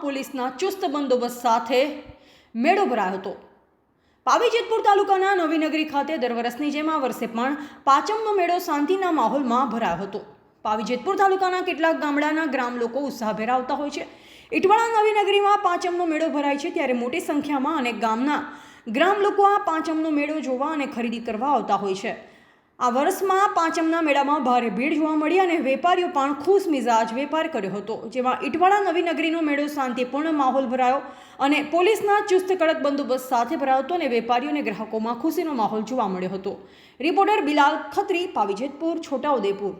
પોલીસના ચુસ્ત બંદોબસ્ત સાથે મેળો ભરાયો હતો. પાવી જેતપુર તાલુકાના નવીનગરી ખાતે દર વર્ષની જેમ આ વર્ષે પણ પાંચમનો મેળો શાંતિના માહોલમાં ભરાયો હતો. પાવી જેતપુર તાલુકાના કેટલાક ગામડાના ગ્રામ લોકો ઉત્સાહભેર આવતા હોય છે. ઇટવાળા નવીનગરીમાં પાંચમનો મેળો ભરાય છે ત્યારે મોટી સંખ્યામાં અનેક ગામના ગ્રામ લોકો આ પાંચમનો મેળો જોવા અને ખરીદી કરવા આવતા હોય છે. આ વર્ષમાં પાંચમના મેળામાં ભારે ભીડ જોવા મળી અને વેપારીઓ પણ ખુશ મિજાજ વેપાર કર્યો હતો. જેમાં ઇટવાળા નવીનગરીનો મેળો શાંતિપૂર્ણ માહોલ ભરાયો અને પોલીસના ચુસ્ત કડક બંદોબસ્ત સાથે ભરાયો હતો અને વેપારીઓ અને ગ્રાહકોમાં ખુશીનો માહોલ જોવા મળ્યો હતો. રિપોર્ટર બિલાલ ખત્રી, પાવીજેતપુર, છોટાઉદેપુર.